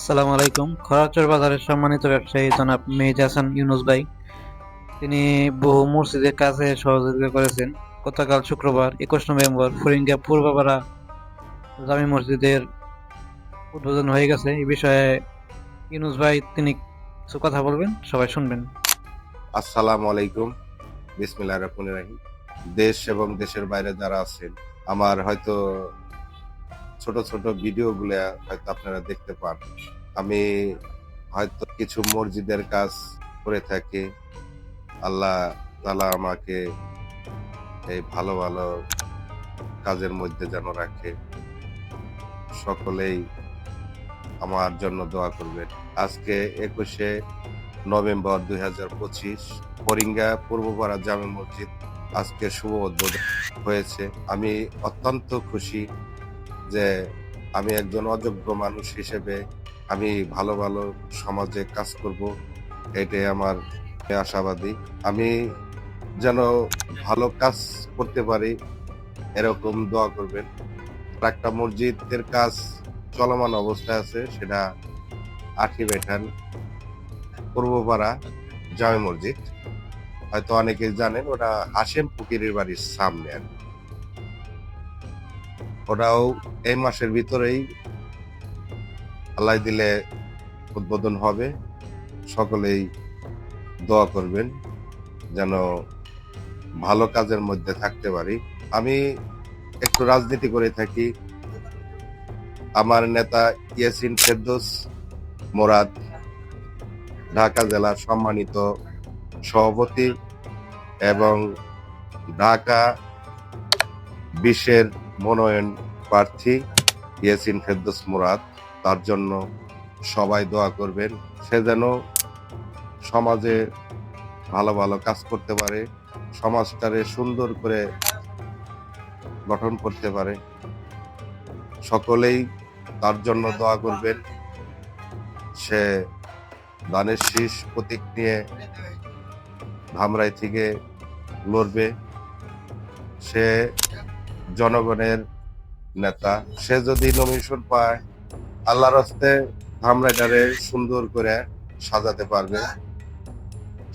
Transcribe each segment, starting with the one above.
আসসালামু আলাইকুম। খরাচর বাজারের সম্মানিত ব্যবসায়ী জনাব মেহেজ হাসান ইউনুস ভাই। তিনি বহু মসজিদের কাছে সহযোগিতা করেছেন। গতকাল শুক্রবার একুশ নভেম্বর ফরিঙ্গা পূর্বপাড়া জামি মসজিদের উদ্বোধন হয়ে গেছে। এই বিষয়ে ইউনুস ভাই, তিনি কিছু কথা বলবেন? সবাই শুনবেন। আসসালামু আলাইকুম। বিসমিল্লাহ রহমান রাহিম। দেশ এবং দেশের বাইরে যারা আছেন, আমার হয়তো ছোট ছোট ভিডিও ভিডিওগুলো হয়তো আপনারা দেখতে পান। আমি হয়তো কিছু মসজিদের কাজ করে থাকি। আল্লাহ তালা আমাকে এই ভালো ভালো কাজের মধ্যে যেন রাখে। সকলেই আমার জন্য দোয়া করবেন। আজকে একুশে নভেম্বর দুই হাজার পঁচিশ, ফরিঙ্গা পূর্বপাড়া জামে মসজিদ আজকে শুভ উদ্বোধন হয়েছে। আমি অত্যন্ত খুশি যে আমি একজন অযোগ্য মানুষ হিসেবে আমি ভালো ভালো সমাজে কাজ করব, এটাই আমার আশাবাদী। আমি যেন ভালো কাজ করতে পারি, এরকম দোয়া করবেন। একটা মসজিদের কাজ চলমান অবস্থায় আছে, সেটা আঠি বেঠান, পূর্বপাড়া জামে মসজিদ। হয়তো অনেকে জানেন, ওটা হাসেম ফকিরের বাড়ির সামনে আর কি। ওটাও এই মাসের ভিতরেই আল্লাহ দিলে উদ্বোধন হবে। সকলেই দোয়া করবেন যেন ভালো কাজের মধ্যে থাকতে পারি। আমি একটু রাজনীতি করে থাকি। আমার নেতা ইয়াসিন ফেরদোস মোরাদ, ঢাকা জেলার সম্মানিত সভাপতি এবং ঢাকা বিশ্বের মনোনয়ন প্রার্থী ইয়াসিন ফেরদোস মুরাদ। তার জন্য সবাই দোয়া করবেন, সে যেন সমাজে ভালো ভালো কাজ করতে পারে, সমাজটারে সুন্দর করে গঠন করতে পারে। সকলেই তার জন্য দোয়া করবেন। সে দানের শীষ প্রতীক নিয়ে ধামরাই থেকে লড়বে। সে জনগণের নেতা, সে যদি নমিনেশন পায়, আল্লাহর হস্তে ধামরাইটারে সুন্দর করে সাজাতে পারবে।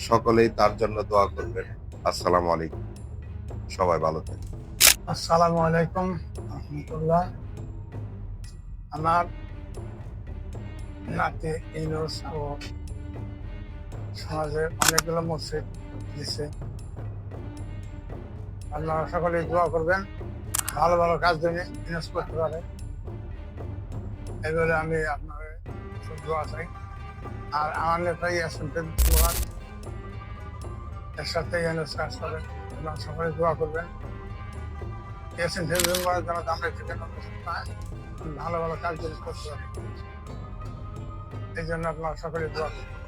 সকলেই তার জন্য দোয়া করবেন। আসসালামু আলাইকুম। সবাই ভালো থাকবেন। আসসালামু আলাইকুম। রহমতুল্লাহ আমার নাতি ইনুস ও সমাজে অনেকগুলো মসজিদ দিছে আপনারা সকলে দোয়া করবেন। ভালো ভালো কাজ জন্য ইনুস করতে পারে এবারে আমি আপনার দোয়া চাই আর আমার নেতা ইয়াসিন মুরাদ এর সাথে ইনুস কাজ করে আপনারা সকলে দোয়া করবেন। ইয়াসিন মাস যেন আমরা থেকে ভালো ভালো কাজ করতে পারি। এই জন্য আপনার সকলে দোয়া করবেন।